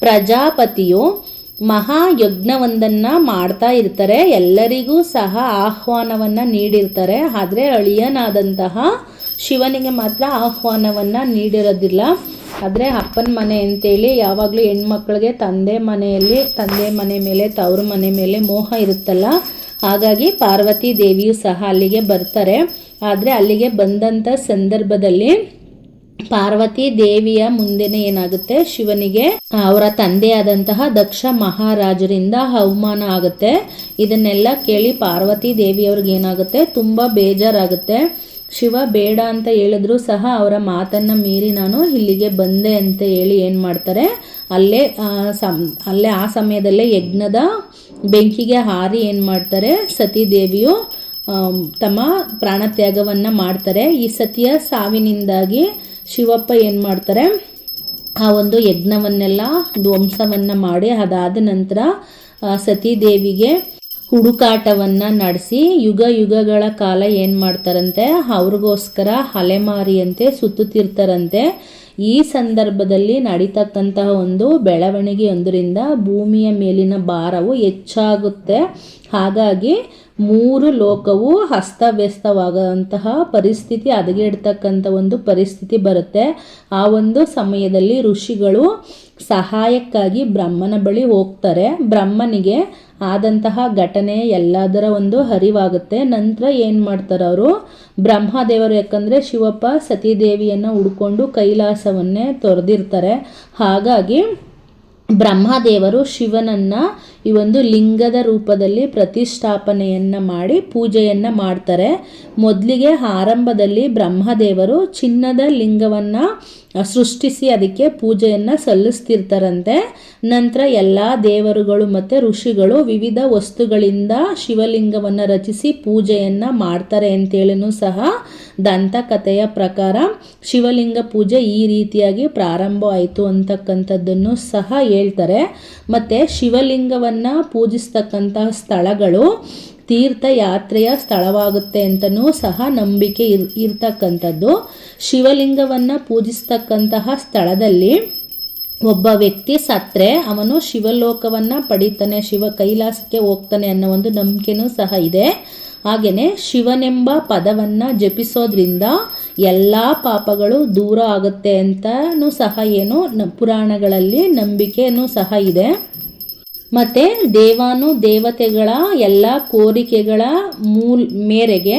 ಪ್ರಜಾಪತಿಯು ಮಹಾಯಜ್ಞವೊಂದನ್ನು ಮಾಡ್ತಾ ಇರ್ತಾರೆ. ಎಲ್ಲರಿಗೂ ಸಹ ಆಹ್ವಾನವನ್ನು ನೀಡಿರ್ತಾರೆ. ಆದರೆ ಅಳಿಯನಾದಂತಹ ಶಿವನಿಗೆ ಮಾತ್ರ ಆಹ್ವಾನವನ್ನು ನೀಡಿರೋದಿಲ್ಲ. ಆದರೆ ಅಪ್ಪನ ಮನೆ ಅಂತೇಳಿ ಯಾವಾಗಲೂ ಹೆಣ್ಮಕ್ಳಿಗೆ ತಂದೆ ಮನೆಯಲ್ಲಿ, ತಂದೆ ಮನೆ ಮೇಲೆ, ತವ್ರ ಮನೆ ಮೇಲೆ ಮೋಹ ಇರುತ್ತಲ್ಲ? ಹಾಗಾಗಿ ಪಾರ್ವತಿ ದೇವಿಯು ಸಹ ಅಲ್ಲಿಗೆ ಬರ್ತಾರೆ. ಆದರೆ ಅಲ್ಲಿಗೆ ಬಂದಂಥ ಸಂದರ್ಭದಲ್ಲಿ ಪಾರ್ವತಿ ದೇವಿಯ ಮುಂದೆನೇ ಏನಾಗುತ್ತೆ? ಶಿವನಿಗೆ ಅವರ ತಂದೆಯಾದಂತಹ ದಕ್ಷ ಮಹಾರಾಜರಿಂದ ಅವಮಾನ ಆಗುತ್ತೆ. ಇದನ್ನೆಲ್ಲ ಕೇಳಿ ಪಾರ್ವತಿ ದೇವಿಯವ್ರಿಗೆ ಏನಾಗುತ್ತೆ? ತುಂಬ ಬೇಜಾರಾಗುತ್ತೆ. ಶಿವ ಬೇಡ ಅಂತ ಹೇಳಿದ್ರು ಸಹ ಅವರ ಮಾತನ್ನು ಮೀರಿ ನಾನು ಇಲ್ಲಿಗೆ ಬಂದೆ ಅಂತ ಹೇಳಿ ಏನು ಮಾಡ್ತಾರೆ? ಅಲ್ಲೇ ಸಮ್ ಅಲ್ಲೇ ಆ ಸಮಯದಲ್ಲೇ ಯಜ್ಞದ ಬೆಂಕಿಗೆ ಹಾರಿ ಏನು ಮಾಡ್ತಾರೆ? ಸತೀದೇವಿಯು ತಮ್ಮ ಪ್ರಾಣತ್ಯಾಗವನ್ನು ಮಾಡ್ತಾರೆ. ಈ ಸತಿಯ ಸಾವಿನಿಂದಾಗಿ ಶಿವಪ್ಪ ಏನು ಮಾಡ್ತಾರೆ? ಆ ಒಂದು ಯಜ್ಞವನ್ನೆಲ್ಲ ಧ್ವಂಸವನ್ನು ಮಾಡಿ ಅದಾದ ನಂತರ ಸತೀದೇವಿಗೆ ಹುಡುಕಾಟವನ್ನು ನಡೆಸಿ ಯುಗ ಯುಗಗಳ ಕಾಲ ಏನು ಮಾಡ್ತಾರಂತೆ? ಅವ್ರಿಗೋಸ್ಕರ ಅಲೆಮಾರಿಯಂತೆ ಸುತ್ತುತ್ತಿರ್ತಾರಂತೆ. ಈ ಸಂದರ್ಭದಲ್ಲಿ ನಡೀತಕ್ಕಂತಹ ಒಂದು ಬೆಳವಣಿಗೆಯೊಂದರಿಂದ ಭೂಮಿಯ ಮೇಲಿನ ಭಾರವು ಹೆಚ್ಚಾಗುತ್ತೆ. ಹಾಗಾಗಿ ಮೂರು ಲೋಕವು ಅಸ್ತವ್ಯಸ್ತವಾದಂತಹ ಪರಿಸ್ಥಿತಿ, ಹದಗೆಡ್ತಕ್ಕಂಥ ಒಂದು ಪರಿಸ್ಥಿತಿ ಬರುತ್ತೆ. ಆ ಒಂದು ಸಮಯದಲ್ಲಿ ಋಷಿಗಳು ಸಹಾಯಕ್ಕಾಗಿ ಬ್ರಹ್ಮನ ಬಳಿ ಹೋಗ್ತಾರೆ. ಬ್ರಹ್ಮನಿಗೆ ಆದಂತಹ ಘಟನೆ ಎಲ್ಲದರ ಒಂದು ಹರಿವಾಗುತ್ತೆ. ನಂತರ ಏನು ಮಾಡ್ತಾರೆ ಅವರು? ಬ್ರಹ್ಮದೇವರು ಯಾಕಂದರೆ ಶಿವಪ್ಪ ಸತೀದೇವಿಯನ್ನು ಉಡ್ಕೊಂಡು ಕೈಲಾಸವನ್ನೇ ತೊರೆದಿರ್ತಾರೆ. ಹಾಗಾಗಿ ಬ್ರಹ್ಮದೇವರು ಶಿವನನ್ನು ಈ ಒಂದು ಲಿಂಗದ ರೂಪದಲ್ಲಿ ಪ್ರತಿಷ್ಠಾಪನೆಯನ್ನು ಮಾಡಿ ಪೂಜೆಯನ್ನು ಮಾಡ್ತಾರೆ. ಮೊದಲಿಗೆ ಆರಂಭದಲ್ಲಿ ಬ್ರಹ್ಮದೇವರು ಚಿನ್ನದ ಲಿಂಗವನ್ನು ಸೃಷ್ಟಿಸಿ ಅದಕ್ಕೆ ಪೂಜೆಯನ್ನು ಸಲ್ಲಿಸ್ತಿರ್ತಾರಂತೆ. ನಂತರ ಎಲ್ಲ ದೇವರುಗಳು ಮತ್ತು ಋಷಿಗಳು ವಿವಿಧ ವಸ್ತುಗಳಿಂದ ಶಿವಲಿಂಗವನ್ನು ರಚಿಸಿ ಪೂಜೆಯನ್ನು ಮಾಡ್ತಾರೆ ಅಂತೇಳಿನೂ ಸಹ ದಂತಕಥೆಯ ಪ್ರಕಾರ ಶಿವಲಿಂಗ ಪೂಜೆ ಈ ರೀತಿಯಾಗಿ ಪ್ರಾರಂಭ ಆಯಿತು ಅಂತಕ್ಕಂಥದ್ದನ್ನು ಸಹ ಹೇಳ್ತಾರೆ. ಮತ್ತು ಶಿವಲಿಂಗವನ್ನು ಪೂಜಿಸ್ತಕ್ಕಂತಹ ಸ್ಥಳಗಳು ತೀರ್ಥಯಾತ್ರೆಯ ಸ್ಥಳವಾಗುತ್ತೆ ಅಂತಲೂ ಸಹ ನಂಬಿಕೆ ಇರ್, ಇರ್ತಕ್ಕಂಥದ್ದು. ಶಿವಲಿಂಗವನ್ನು ಪೂಜಿಸ್ತಕ್ಕಂತಹ ಸ್ಥಳದಲ್ಲಿ ಒಬ್ಬ ವ್ಯಕ್ತಿ ಸತ್ತರೆ ಅವನು ಶಿವಲೋಕವನ್ನು ಪಡಿತಾನೆ, ಶಿವ ಕೈಲಾಸಕ್ಕೆ ಹೋಗ್ತಾನೆ ಅನ್ನೋ ಒಂದು ನಂಬಿಕೆನೂ ಸಹ ಇದೆ. ಹಾಗೆಯೇ ಶಿವನೆಂಬ ಪದವನ್ನು ಜಪಿಸೋದ್ರಿಂದ ಎಲ್ಲ ಪಾಪಗಳು ದೂರ ಆಗುತ್ತೆ ಅಂತನೂ ಸಹ ಏನು ಪುರಾಣಗಳಲ್ಲಿ ನಂಬಿಕೆಯೂ ಸಹ ಇದೆ. ಮತ್ತು ದೇವಾನು ದೇವತೆಗಳ ಎಲ್ಲ ಕೋರಿಕೆಗಳ ಮೂಲ ಮೇರೆಗೆ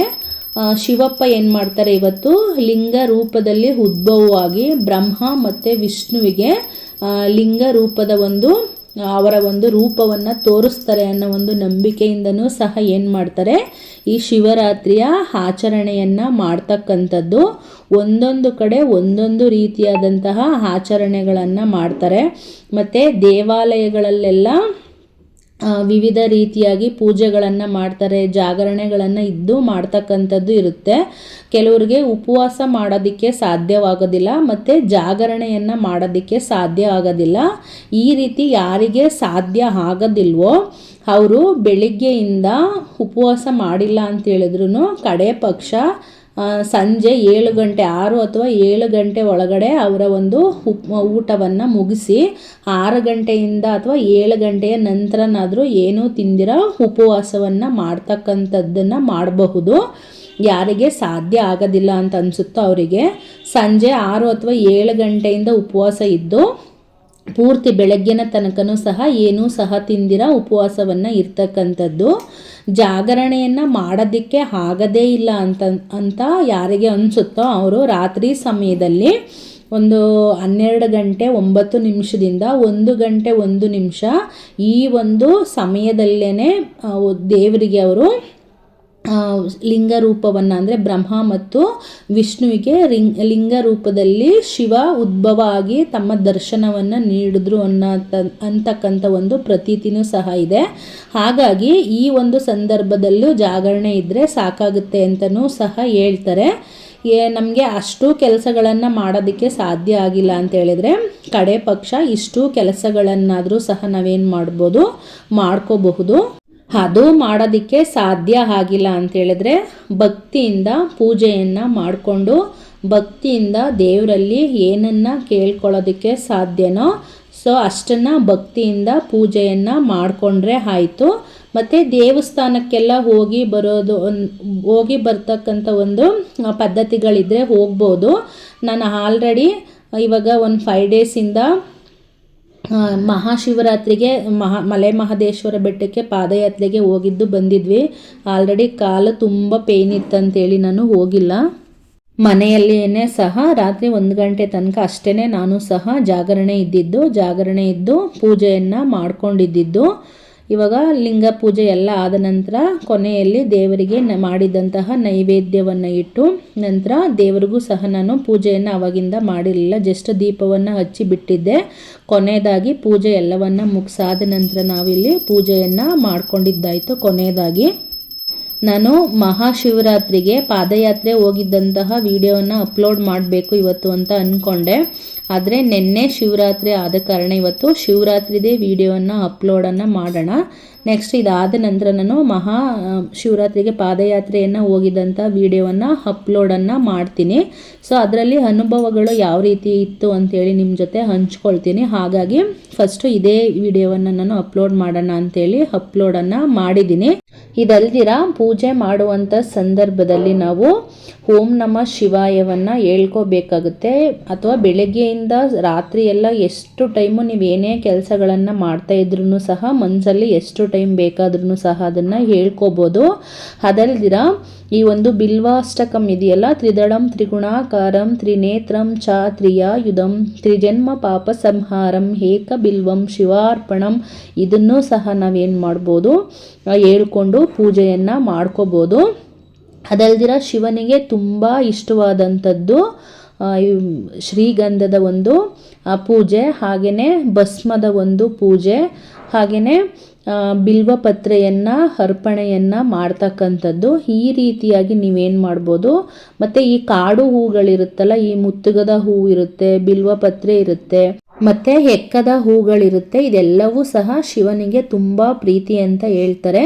ಶಿವಪ್ಪ ಏನು ಮಾಡ್ತಾರೆ ಇವತ್ತು? ಲಿಂಗ ರೂಪದಲ್ಲಿ ಉದ್ಭವವಾಗಿ ಬ್ರಹ್ಮ ಮತ್ತು ವಿಷ್ಣುವಿಗೆ ಲಿಂಗ ರೂಪದ ಒಂದು ಅವರ ಒಂದು ರೂಪವನ್ನು ತೋರಿಸ್ತಾರೆ ಅನ್ನೋ ಒಂದು ನಂಬಿಕೆಯಿಂದನೂ ಸಹ ಏನು ಮಾಡ್ತಾರೆ? ಈ ಶಿವರಾತ್ರಿಯ ಆಚರಣೆಯನ್ನು ಮಾಡ್ತಕ್ಕಂಥದ್ದು ಒಂದೊಂದು ಕಡೆ ಒಂದೊಂದು ರೀತಿಯಾದಂತಹ ಆಚರಣೆಗಳನ್ನು ಮಾಡ್ತಾರೆ. ಮತ್ತು ದೇವಾಲಯಗಳಲ್ಲೆಲ್ಲ ವಿವಿಧ ರೀತಿಯಾಗಿ ಪೂಜೆಗಳನ್ನು ಮಾಡ್ತಾರೆ, ಜಾಗರಣೆಗಳನ್ನು ಇದ್ದು ಮಾಡ್ತಕ್ಕಂಥದ್ದು ಇರುತ್ತೆ. ಕೆಲವರಿಗೆ ಉಪವಾಸ ಮಾಡೋದಕ್ಕೆ ಸಾಧ್ಯವಾಗೋದಿಲ್ಲ, ಮತ್ತು ಜಾಗರಣೆಯನ್ನು ಮಾಡೋದಕ್ಕೆ ಸಾಧ್ಯ ಆಗೋದಿಲ್ಲ. ಈ ರೀತಿ ಯಾರಿಗೆ ಸಾಧ್ಯ ಆಗೋದಿಲ್ವೋ, ಅವರು ಬೆಳಿಗ್ಗೆಯಿಂದ ಉಪವಾಸ ಮಾಡಿಲ್ಲ ಅಂತ ಹೇಳಿದ್ರು ಕಡೆ ಪಕ್ಷ ಸಂಜೆ ಏಳು ಗಂಟೆ ಆರು ಅಥವಾ ಏಳು ಗಂಟೆ ಒಳಗಡೆ ಅವರ ಒಂದು ಉಪ್, ಊಟವನ್ನು ಮುಗಿಸಿ ಆರು ಗಂಟೆಯಿಂದ ಅಥವಾ ಏಳು ಗಂಟೆಯ ನಂತರನಾದರೂ ಏನೂ ತಿಂದಿರೋ ಉಪವಾಸವನ್ನು ಮಾಡ್ತಕ್ಕಂಥದ್ದನ್ನು ಮಾಡಬಹುದು. ಯಾರಿಗೆ ಸಾಧ್ಯ ಆಗೋದಿಲ್ಲ ಅಂತ ಅನಿಸುತ್ತೋ ಅವರಿಗೆ ಸಂಜೆ ಆರು ಅಥವಾ ಏಳು ಗಂಟೆಯಿಂದ ಉಪವಾಸ ಇದ್ದು ಪೂರ್ತಿ ಬೆಳಗ್ಗಿನ ತನಕನೂ ಸಹ ಏನೂ ಸಹ ತಿಂದಿರ ಉಪವಾಸವನ್ನು ಇರ್ತಕ್ಕಂಥದ್ದು. ಜಾಗರಣೆಯನ್ನು ಮಾಡೋದಕ್ಕೆ ಆಗದೇ ಇಲ್ಲ ಅಂತ ಅಂತ ಯಾರಿಗೆ ಅನಿಸುತ್ತೋ ಅವರು ರಾತ್ರಿ ಸಮಯದಲ್ಲಿ ಒಂದು ಹನ್ನೆರಡು ಗಂಟೆ ಒಂಬತ್ತು ನಿಮಿಷದಿಂದ ಒಂದು ಗಂಟೆ ಒಂದು ನಿಮಿಷ ಈ ಒಂದು ಸಮಯದಲ್ಲೇ ದೇವರಿಗೆ ಅವರು ಲಿಂಗ ರೂಪವನ್ನು ಅಂದರೆ ಬ್ರಹ್ಮ ಮತ್ತು ವಿಷ್ಣುವಿಗೆ ರಿಂಗ್ ಲಿಂಗ ರೂಪದಲ್ಲಿ ಶಿವ ಉದ್ಭವ ಆಗಿ ತಮ್ಮ ದರ್ಶನವನ್ನು ನೀಡಿದ್ರು ಅನ್ನೋ ಅಂತಕ್ಕಂಥ ಒಂದು ಪ್ರತೀತಿನೂ ಸಹ ಇದೆ. ಹಾಗಾಗಿ ಈ ಒಂದು ಸಂದರ್ಭದಲ್ಲೂ ಜಾಗರಣೆ ಇದ್ದರೆ ಸಾಕಾಗುತ್ತೆ ಅಂತಲೂ ಸಹ ಹೇಳ್ತಾರೆ. ಏ, ನಮಗೆ ಅಷ್ಟು ಕೆಲಸಗಳನ್ನು ಮಾಡೋದಕ್ಕೆ ಸಾಧ್ಯ ಆಗಿಲ್ಲ ಅಂತ ಹೇಳಿದ್ರೆ ಕಡೆ ಪಕ್ಷ ಇಷ್ಟು ಕೆಲಸಗಳನ್ನಾದರೂ ಸಹ ನಾವೇನು ಮಾಡ್ಬೋದು, ಮಾಡ್ಕೋಬಹುದು. ಅದು ಮಾಡೋದಕ್ಕೆ ಸಾಧ್ಯ ಆಗಿಲ್ಲ ಅಂತೇಳಿದ್ರೆ ಭಕ್ತಿಯಿಂದ ಪೂಜೆಯನ್ನು ಮಾಡಿಕೊಂಡು ಭಕ್ತಿಯಿಂದ ದೇವರಲ್ಲಿ ಏನನ್ನು ಕೇಳ್ಕೊಳ್ಳೋದಕ್ಕೆ ಸಾಧ್ಯನೋ, ಸೊ ಅಷ್ಟನ್ನು ಭಕ್ತಿಯಿಂದ ಪೂಜೆಯನ್ನು ಮಾಡಿಕೊಂಡ್ರೆ ಆಯಿತು. ಮತ್ತು ದೇವಸ್ಥಾನಕ್ಕೆಲ್ಲ ಹೋಗಿ ಬರೋದು, ಹೋಗಿ ಬರ್ತಕ್ಕಂಥ ಒಂದು ಪದ್ಧತಿಗಳಿದ್ದರೆ ಹೋಗ್ಬೋದು. ನಾನು ಆಲ್ರೆಡಿ ಇವಾಗ ಒಂದು ಫೈವ್ ಡೇಸಿಂದ ಮಹಾಶಿವರಾತ್ರಿಗೆ, ಮಹಾ, ಮಲೆ ಮಹದೇಶ್ವರ ಬೆಟ್ಟಕ್ಕೆ ಪಾದಯಾತ್ರೆಗೆ ಹೋಗಿದ್ದು ಬಂದಿದ್ವಿ. ಆಲ್ರೆಡಿ ಕಾಲು ತುಂಬ ಪೇಯ್ನ್ ಇತ್ತಂತೇಳಿ ನಾನು ಹೋಗಿಲ್ಲ. ಮನೆಯಲ್ಲಿಯೇ ಸಹ ರಾತ್ರಿ ಒಂದು ಗಂಟೆ ತನಕ ಅಷ್ಟೇ ನಾನು ಸಹ ಜಾಗರಣೆ ಇದ್ದಿದ್ದು. ಜಾಗರಣೆ ಇದ್ದು ಪೂಜೆಯನ್ನು ಮಾಡ್ಕೊಂಡಿದ್ದಿದ್ದು. ಇವಾಗ ಲಿಂಗ ಪೂಜೆ ಎಲ್ಲ ಆದ ನಂತರ ಕೊನೆಯಲ್ಲಿ ದೇವರಿಗೆ ಮಾಡಿದಂತಹ ನೈವೇದ್ಯವನ್ನು ಇಟ್ಟು ನಂತರ ದೇವರಿಗೂ ಸಹ ನಾನು ಪೂಜೆಯನ್ನು ಅವಾಗಿಂದ ಮಾಡಿರಲಿಲ್ಲ. ಜಸ್ಟ್ ದೀಪವನ್ನು ಹಚ್ಚಿ ಬಿಟ್ಟಿದ್ದೆ. ಕೊನೆಯದಾಗಿ ಪೂಜೆ ಎಲ್ಲವನ್ನು ಮುಗಿಸಾದ ನಂತರ ನಾವಿಲ್ಲಿ ಪೂಜೆಯನ್ನು ಮಾಡ್ಕೊಂಡಿದ್ದಾಯಿತು. ಕೊನೆಯದಾಗಿ ನಾನು ಮಹಾಶಿವರಾತ್ರಿಗೆ ಪಾದಯಾತ್ರೆ ಹೋಗಿದ್ದಂತಹ ವಿಡಿಯೋನ ಅಪ್ಲೋಡ್ ಮಾಡಬೇಕು ಇವತ್ತು ಅಂತ ಅಂದ್ಕೊಂಡೆ ಆದರೆ ನಿನ್ನೆ ಶಿವರಾತ್ರಿ ಆದ ಕಾರಣ ಇವತ್ತು ಶಿವರಾತ್ರಿದೇ ವಿಡಿಯೋನ ಅಪ್ಲೋಡನ್ನು ಮಾಡೋಣ. ನೆಕ್ಸ್ಟ್ ಇದಾದ ನಂತರ ನಾನು ಮಹಾ ಶಿವರಾತ್ರಿಗೆ ಪಾದಯಾತ್ರೆಯನ್ನು ಹೋಗಿದ್ದಂಥ ವಿಡಿಯೋವನ್ನು ಅಪ್ಲೋಡನ್ನು ಮಾಡ್ತೀನಿ. ಸೊ ಅದರಲ್ಲಿ ಅನುಭವಗಳು ಯಾವ ರೀತಿ ಇತ್ತು ಅಂತೇಳಿ ನಿಮ್ಮ ಜೊತೆ ಹಂಚ್ಕೊಳ್ತೀನಿ. ಹಾಗಾಗಿ ಫಸ್ಟು ಇದೇ ವಿಡಿಯೋವನ್ನು ನಾನು ಅಪ್ಲೋಡ್ ಮಾಡೋಣ ಅಂತೇಳಿ ಅಪ್ಲೋಡನ್ನು ಮಾಡಿದ್ದೀನಿ. ಇದಲ್ದಿರ ಪೂಜೆ ಮಾಡುವಂಥ ಸಂದರ್ಭದಲ್ಲಿ ನಾವು ಓಂ ನಮ ಶಿವಾಯವನ್ನು ಹೇಳ್ಕೋಬೇಕಾಗುತ್ತೆ. ಅಥವಾ ಬೆಳಗ್ಗೆಯಿಂದ ರಾತ್ರಿ ಎಲ್ಲ ಎಷ್ಟು ಟೈಮು ನೀವು ಏನೇ ಕೆಲಸಗಳನ್ನು ಮಾಡ್ತಾ ಇದ್ರೂ ಸಹ ಮನಸ್ಸಲ್ಲಿ ಎಷ್ಟು ಟೈಮ್ ಬೇಕಾದ್ರೂ ಸಹ ಅದನ್ನು ಹೇಳ್ಕೋಬೋದು. ಅದಲ್ದಿರ ಈ ಒಂದು ಬಿಲ್ವಾಷ್ಟಕಂ ಇದೆಯಲ್ಲ? ತ್ರಿದಳಂ, ತ್ರಿಗುಣಾಕಾರಂ, ತ್ರಿನೇತ್ರಂ ಚ ತ್ರಿಯಾಯುಧಂ ತ್ರಿಜನ್ಮ ಪಾಪ ಸಂಹಾರಂ, ಏಕ ಬಿಲ್ವಂ, ಶಿವಾರ್ಪಣಂ, ಇದನ್ನು ಸಹ ನಾವೇನು ಮಾಡ್ಬೋದು? ಹೇಳ್ಕೊಂಡು ಪೂಜೆಯನ್ನು ಮಾಡ್ಕೋಬೋದು. ಅದಲ್ದಿರ ಶಿವನಿಗೆ ತುಂಬ ಇಷ್ಟವಾದಂಥದ್ದು ಶ್ರೀಗಂಧದ ಒಂದು ಪೂಜೆ ಹಾಗೆಯೇ ಭಸ್ಮದ ಒಂದು ಪೂಜೆ ಹಾಗೆಯೇ ಬಿಲ್ವಪತ್ರೆಯನ್ನು, ಅರ್ಪಣೆಯನ್ನು ಮಾಡ್ತಕ್ಕಂಥದ್ದು ಈ ರೀತಿಯಾಗಿ ನೀವೇನು ಮಾಡ್ಬೋದು? ಮತ್ತು ಈ ಕಾಡು ಹೂಗಳಿರುತ್ತಲ್ಲ, ಈ ಮುತ್ತುಗದ ಹೂ ಇರುತ್ತೆ, ಬಿಲ್ವಪತ್ರೆ ಇರುತ್ತೆ, ಮತ್ತು ಎಕ್ಕದ ಹೂಗಳಿರುತ್ತೆ, ಇದೆಲ್ಲವೂ ಸಹ ಶಿವನಿಗೆ ತುಂಬ ಪ್ರೀತಿ ಅಂತ ಹೇಳ್ತಾರೆ.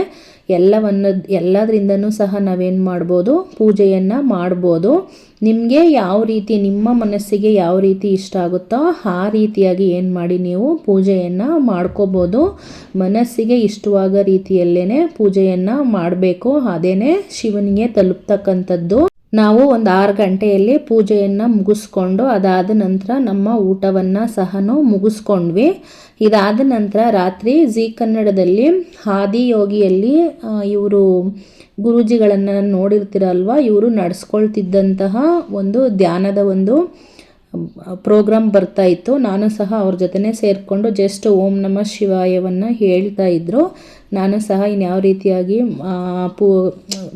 ಎಲ್ಲವನ್ನು, ಎಲ್ಲದರಿಂದನೂ ಸಹ ನಾವೇನು ಮಾಡ್ಬೋದು? ಪೂಜೆಯನ್ನು ಮಾಡ್ಬೋದು. ನಿಮಗೆ ಯಾವ ರೀತಿ, ನಿಮ್ಮ ಮನಸ್ಸಿಗೆ ಯಾವ ರೀತಿ ಇಷ್ಟ ಆಗುತ್ತೋ ಆ ರೀತಿಯಾಗಿ ಏನು ಮಾಡಿ ನೀವು ಪೂಜೆಯನ್ನು ಮಾಡ್ಕೋಬೋದು. ಮನಸ್ಸಿಗೆ ಇಷ್ಟವಾದ ರೀತಿಯಲ್ಲೇ ಪೂಜೆಯನ್ನು ಮಾಡಬೇಕು. ಅದೇ ಶಿವನಿಗೆ ತಲುಪ್ತಕ್ಕಂಥದ್ದು. ನಾವು ಒಂದು ಆರು ಗಂಟೆಯಲ್ಲಿ ಪೂಜೆಯನ್ನು ಮುಗಿಸ್ಕೊಂಡು ಅದಾದ ನಂತರ ನಮ್ಮ ಊಟವನ್ನು ಸಹ ಮುಗಿಸ್ಕೊಂಡ್ವಿ. ಇದಾದ ನಂತರ ರಾತ್ರಿ ಜಿ ಕನ್ನಡದಲ್ಲಿ ಆದಿಯೋಗಿಯಲ್ಲಿ ಇವರು ಗುರೂಜಿಗಳನ್ನು ನೋಡಿರ್ತೀರಲ್ವ, ಇವರು ನಡೆಸ್ಕೊಳ್ತಿದ್ದಂತಹ ಒಂದು ಧ್ಯಾನದ ಒಂದು ಪ್ರೋಗ್ರಾಮ್ ಬರ್ತಾ ಇತ್ತು. ನಾನು ಸಹ ಅವ್ರ ಜೊತೆನೇ ಸೇರಿಕೊಂಡು ಜಸ್ಟ್ ಓಂ ನಮ ಶಿವಾಯವನ್ನು ಹೇಳ್ತಾ ಇದ್ದರು ನಾನು ಸಹ ಇನ್ಯಾವ ರೀತಿಯಾಗಿ ಪೂ,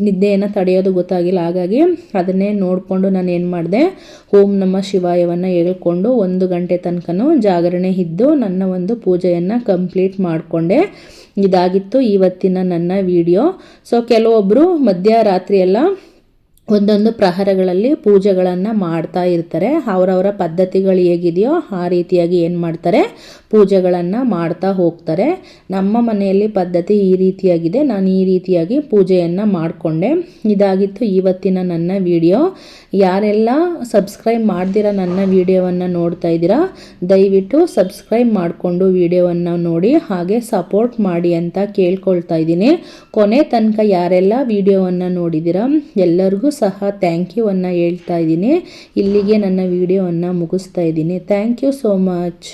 ನಿದ್ದೆಯನ್ನು ತಡೆಯೋದು ಗೊತ್ತಾಗಿಲ್ಲ. ಹಾಗಾಗಿ ಅದನ್ನೇ ನೋಡಿಕೊಂಡು ನಾನು ಏನು ಮಾಡಿದೆ, ಓಂ ನಮ್ಮ ಶಿವಾಯವನ್ನು ಹೇಳ್ಕೊಂಡು ಒಂದು ಗಂಟೆ ತನಕನೂ ಜಾಗರಣೆ ಇದ್ದು ನನ್ನ ಒಂದು ಪೂಜೆಯನ್ನು ಕಂಪ್ಲೀಟ್ ಮಾಡಿಕೊಂಡೆ. ಇದಾಗಿತ್ತು ಇವತ್ತಿನ ನನ್ನ ವಿಡಿಯೋ. ಸೊ ಕೆಲವೊಬ್ಬರು ಮಧ್ಯರಾತ್ರಿ ಎಲ್ಲ ಒಂದೊಂದು ಪ್ರಹರಗಳಲ್ಲಿ ಪೂಜೆಗಳನ್ನು ಮಾಡ್ತಾ ಇರ್ತಾರೆ. ಅವರವರ ಪದ್ಧತಿಗಳು ಹೇಗಿದೆಯೋ ಆ ರೀತಿಯಾಗಿ ಏನು ಮಾಡ್ತಾರೆ? ಪೂಜೆಗಳನ್ನು ಮಾಡ್ತಾ ಹೋಗ್ತಾರೆ. ನಮ್ಮ ಮನೆಯಲ್ಲಿ ಪದ್ಧತಿ ಈ ರೀತಿಯಾಗಿದೆ. ನಾನು ಈ ರೀತಿಯಾಗಿ ಪೂಜೆಯನ್ನು ಮಾಡಿಕೊಂಡೆ. ಇದಾಗಿತ್ತು ಇವತ್ತಿನ ನನ್ನ ವಿಡಿಯೋ. ಯಾರೆಲ್ಲ ಸಬ್ಸ್ಕ್ರೈಬ್ ಮಾಡ್ದಿರ ನನ್ನ ವಿಡಿಯೋವನ್ನು ನೋಡ್ತಾ ಇದ್ದೀರಾ, ದಯವಿಟ್ಟು ಸಬ್ಸ್ಕ್ರೈಬ್ ಮಾಡಿಕೊಂಡು ವಿಡಿಯೋವನ್ನು ನೋಡಿ, ಹಾಗೆ ಸಪೋರ್ಟ್ ಮಾಡಿ ಅಂತ ಕೇಳ್ಕೊಳ್ತಾ ಇದ್ದೀನಿ. ಕೊನೆ ತನಕ ಯಾರೆಲ್ಲ ವಿಡಿಯೋವನ್ನು ನೋಡಿದ್ದೀರಾ, ಎಲ್ಲರಿಗೂ ಸಹ ಥ್ಯಾಂಕ್ ಯು ಅನ್ನು ಹೇಳ್ತಾ ಇದ್ದೀನಿ. ಇಲ್ಲಿಗೆ ನನ್ನ ವಿಡಿಯೋವನ್ನು ಮುಗಿಸ್ತಾ ಇದ್ದೀನಿ. Thank you so much